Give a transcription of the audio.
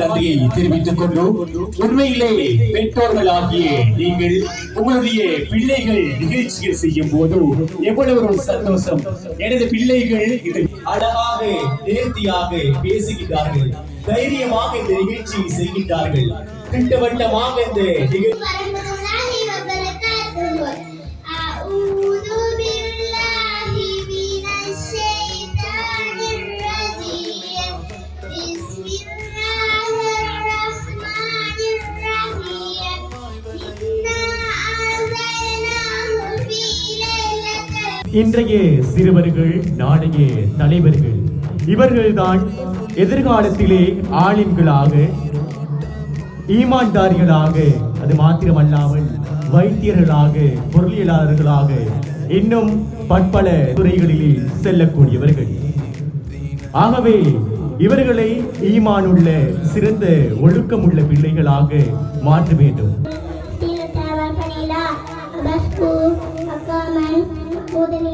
நன்றியை தெரிவித்துக் கொண்டு உண்மையிலே பெற்றோர்களாகிய நீங்கள் உங்களுடைய பிள்ளைகள் நிகழ்ச்சிகள் செய்யும் போது எவ்வளவு ஒரு சந்தோஷம். எனது பிள்ளைகள் இது அழகாக நேர்த்தியாக பேசுகின்றார்கள். தைரியமாக இந்த நிகழ்ச்சியை செய்கின்றார்கள். திட்டவட்டமாக இந்த நிகழ்ச்சி இன்றைய சிறுவர்கள் நாளைய தலைவர்கள். இவர்கள்தான் எதிர்காலத்திலே ஆளுங்களாக ஈமான்தாரிகளாக அது மாத்திரமல்லாமல் வைத்தியர்களாக பொருளியலாளர்களாக இன்னும் பற்பல துறைகளிலே செல்லக்கூடியவர்கள். ஆகவே இவர்களை ஈமானுள்ள சிறந்த ஒழுக்கமுள்ள பிள்ளைகளாக மாற்ற வேண்டும். more than